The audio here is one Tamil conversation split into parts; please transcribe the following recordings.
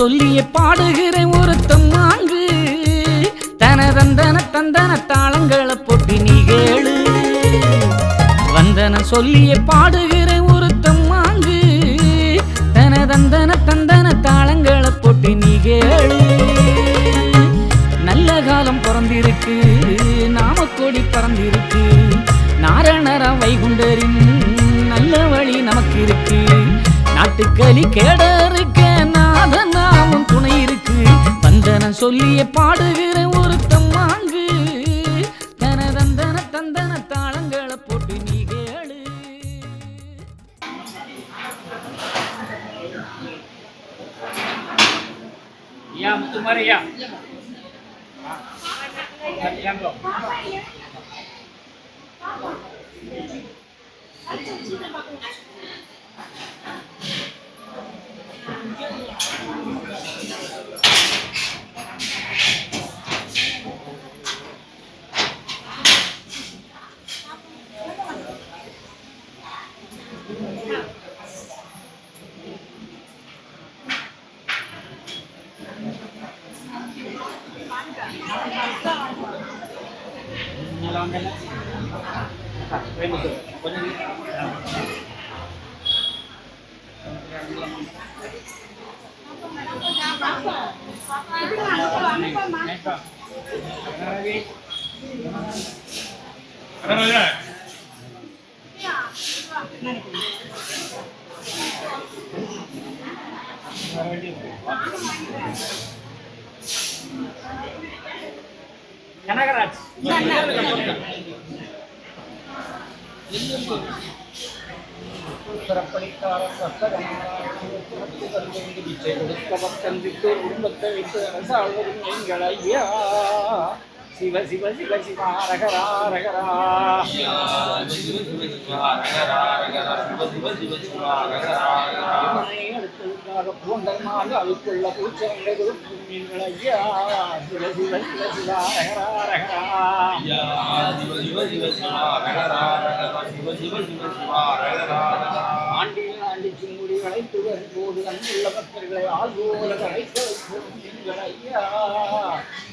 சொல்லியே பாடுகிறேன் ஒருத்தம் மாங்கு தனதந்தன தந்தன தாளங்களை போட்டி நீ கேளு. வந்தன சொல்லியே பாடுகிறேன் ஒருத்தம் மாங்கு தனதந்தன தந்தன தாளங்களை போட்டி நீ கேளு. நல்ல காலம் பிறந்திருக்கு நாம கொடி பறந்திருக்கு. நாரணரா வைகுண்டரின் நல்ல வழி நமக்கு இருக்கு நாட்டுக்களி கேட இருக்க துணை இருக்கு. வந்தன சொல்லிய பாடுகிற ஒரு கனகராஜ் புறப்படிக்காரன் கொடுத்தவர்கந்தித்து குடும்பத்தை வைத்து அரசாழ்வதும் எங்கள் ஐயா சிவ சிவ சிவ சிவா ரகரா ரகரா அடுத்ததுக்காக பூண்டமாக அதுக்குள்ள பூச்சங்களை கொடுக்கும் ஐயா. சிவ சிவ சிவ சிவா ரகரா ரகரா ஆண்டி சிங்குடி வரும்போது பக்தர்களை ஆள்வோல வைக்கும் ஐயா.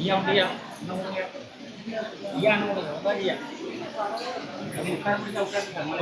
Iya, iya. Nong ya. Iya, nong ya. Apa iya? Kamu kan kita kan kamu.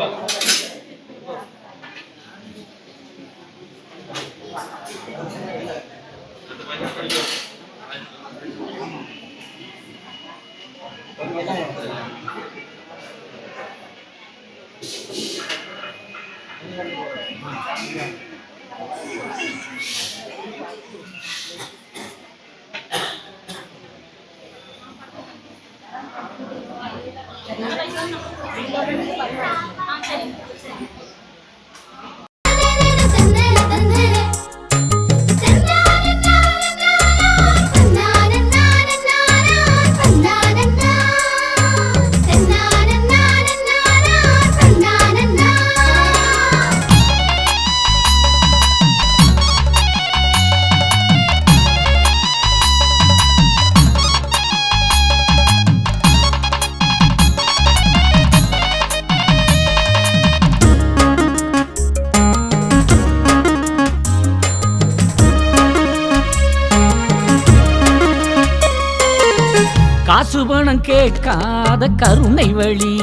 ஆசுபணம் கேட்காத கருணை வழி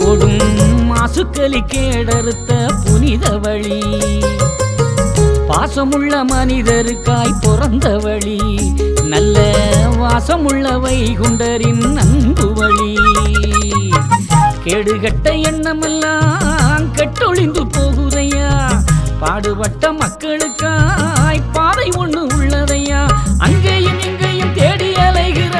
கொடும் மாசுக்களி கேடறுத்த புனித வழி. பாசமுள்ள மனிதருக்காய் பிறந்தவழி நல்ல வாசமுள்ள வைகுண்டரின் அன்பு வழி. கேடுகட்ட எண்ணமெல்லாம் கெட்டொழிந்து போகுதையா பாடுபட்ட மக்களுக்காய் பாதை ஒண்ணு உள்ளதையா அங்கேயும் இங்கேயும் தேடி அலைகிற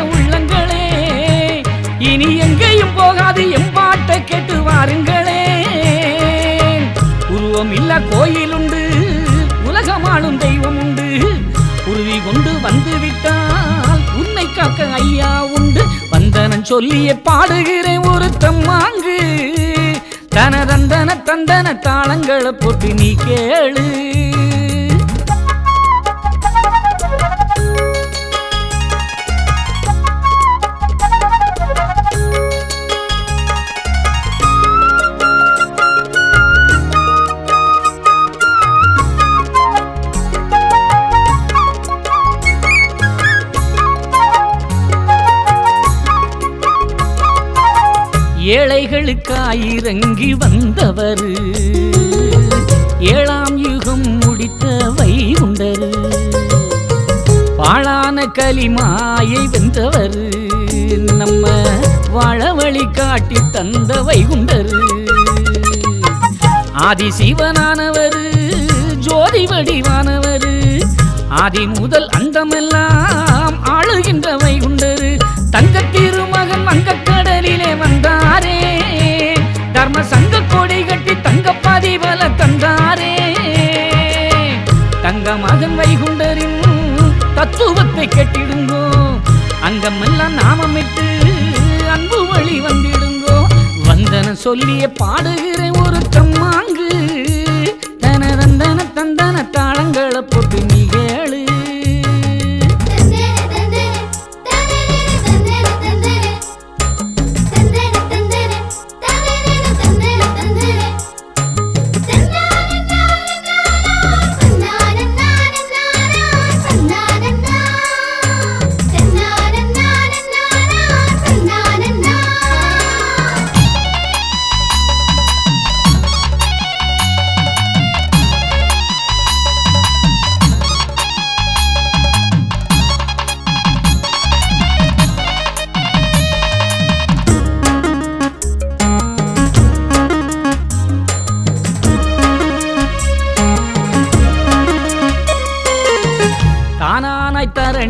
வந்து விட்டால் உன்னை காக்க ஐயா உண்டு. வந்தனன் சொல்லிய பாடுகிறேன் ஒரு தம்மாங்கு தன தந்தன தந்தன தாளங்களை போட்டு நீ கேளு. ஏழைகளுக்காயிறங்கி வந்தவர். ஏழாம் யுகம் முடித்த வைகுண்டர். பாழான கலிமாயை வென்றவர். நம்ம வாழவழி காட்டி தந்த வைகுண்டர். ஆதி சிவனானவர் ஜோதி வடிவானவர் ஆதி முதல் அந்தமெல்லாம் ஆளுகின்ற உண்டரு தங்க திருமகன் வங்கக்கடலிலே வந்தார் நம்ம சங்க கொடை கட்டி தங்க பதிவல தந்தாரே. தங்க மகன் வைகுண்டரின் தத்துவத்தை கட்டிடுங்கோ. அங்கமெல்லாம் நாமமிட்டு அன்பு வழி வந்திடுங்கோ. வந்தன சொல்லிய பாடுகிறேன் ஒரு தம்மாங்கு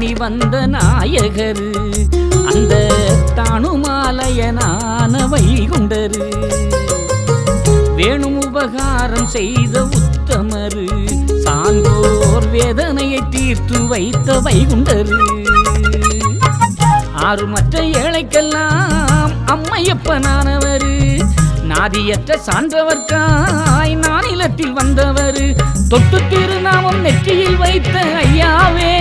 தானானாய் வந்த நாயகர் அந்த தானுமாலயனான வைகுண்டரு வேணும் உபகாரம் செய்த உத்தமரு சான்றோர் வேதனையை தீர்த்து வைத்த வைகுண்டரு ஆறு மற்ற ஏழைக்கெல்லாம் அம்மையப்பனானவரு நாதியற்ற சான்றவர்காய் நானிலத்தில் வந்தவர். தொட்டு திருநாமம் நெற்றியில் வைத்த ஐயாவே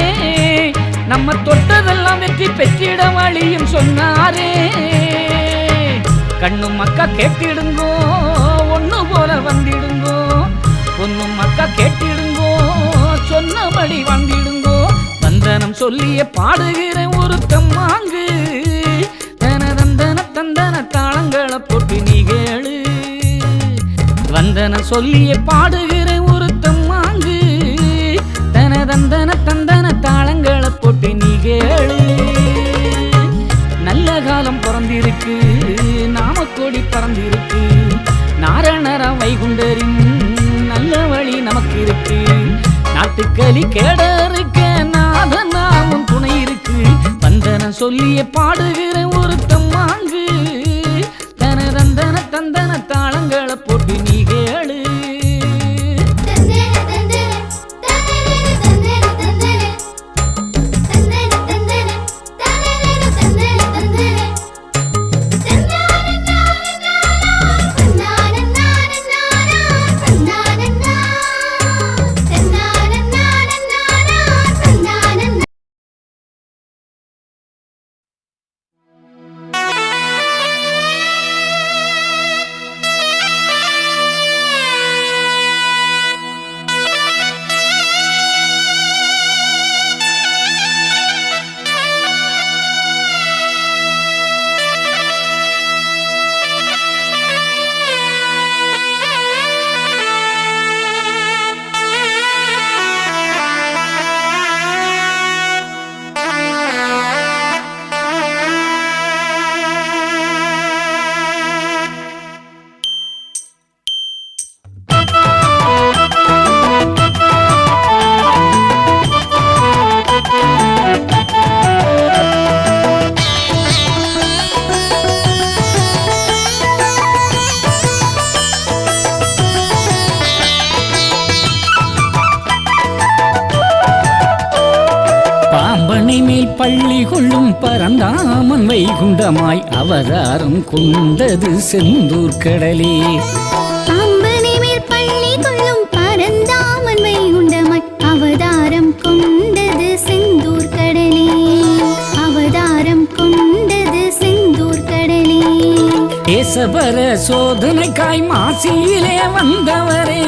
நம்ம தொட்டதெல்லாம் வெற்றி பெற்றிட வழியும் சொன்னாரே. கண்ணும் மக்கா கேட்டிடுங்கோ ஒண்ணு போல வந்திடுங்கோ. பொண்ணும் மக்கா கேட்டிடுங்கோ சொன்னபடி வந்திடுங்கோ. வந்தனம் சொல்லிய பாடுகிற ஒரு தம்மாங்கு தன தந்தன தந்தன தாளங்களை போட்டு நீ கேளு. வந்தன சொல்லிய பாடுகிற ஒரு தம்மாங்கு தன தந்தன தந்தன காலம் பிறந்திருக்கு நாமக்கோடி பறந்திருக்கு. நாரணர வைகுண்டரின் நல்ல வழி நமக்கு இருக்கு நாட்டுக்களி கேட இருக்க நாதன் நாமும் துணை இருக்கு வந்தன சொல்லிய பாடுகிற ஒரு தம்மாங்கு தன தந்தன தந்தன தாளங்களை போட்டு நீ கேளு. மேல் பள்ளி கொள்ளும் பரந்தாமன் வைகுண்டமாய் அவதாரம் கொண்டது செந்தூர் கடலே. பாம்பனை மேல் பள்ளி கொள்ளும் பரந்தாமன் வைகுண்டமாய் அவதாரம் கொண்டது செந்தூர் கடலே. அவதாரம் கொண்டது செந்தூர் கடலே. தேசபர சோதனைக்காய் மாசியிலே வந்தவரே.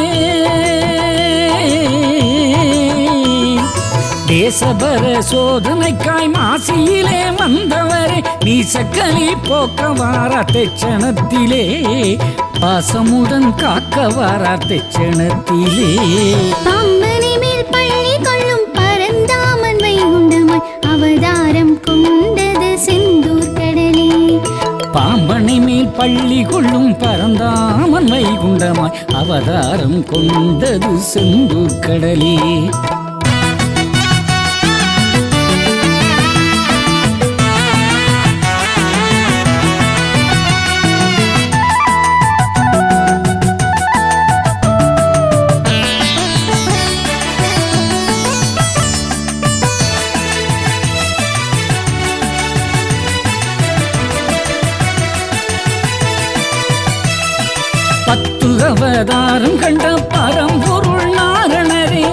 தேசபர சோதனைக்காய் மாசியிலே வந்தவரே நீசக்கலி போக்க வாரா தெச்சனத்திலே பாசமுடன் காக்க வாரா தெச்சனத்திலே பாம்பனை மேல் பள்ளி கொள்ளும் பரந்தாமன் வைகுண்டமாய் அவதாரம் கொண்டது செந்தூர் கடலே. அவதாரம் கண்ட பரம்பொருள் நாரணரே.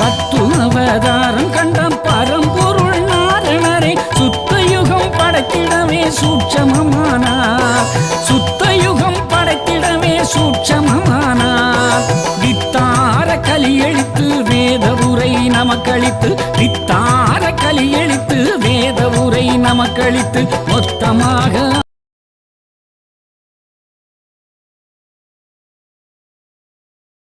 பத்து அவதாரம் கண்ட பரம்பொருள் நாரணரே. சுத்த யுகம் படைத்திடவே சூட்சமமானார் சுத்த யுகம் படைத்திடவே சூட்சமமானார் வித்தார கலியழித்து வேத உரை நமக்களித்து வித்தார கலியழித்து வேத உரை நமக்களித்து மொத்தமாக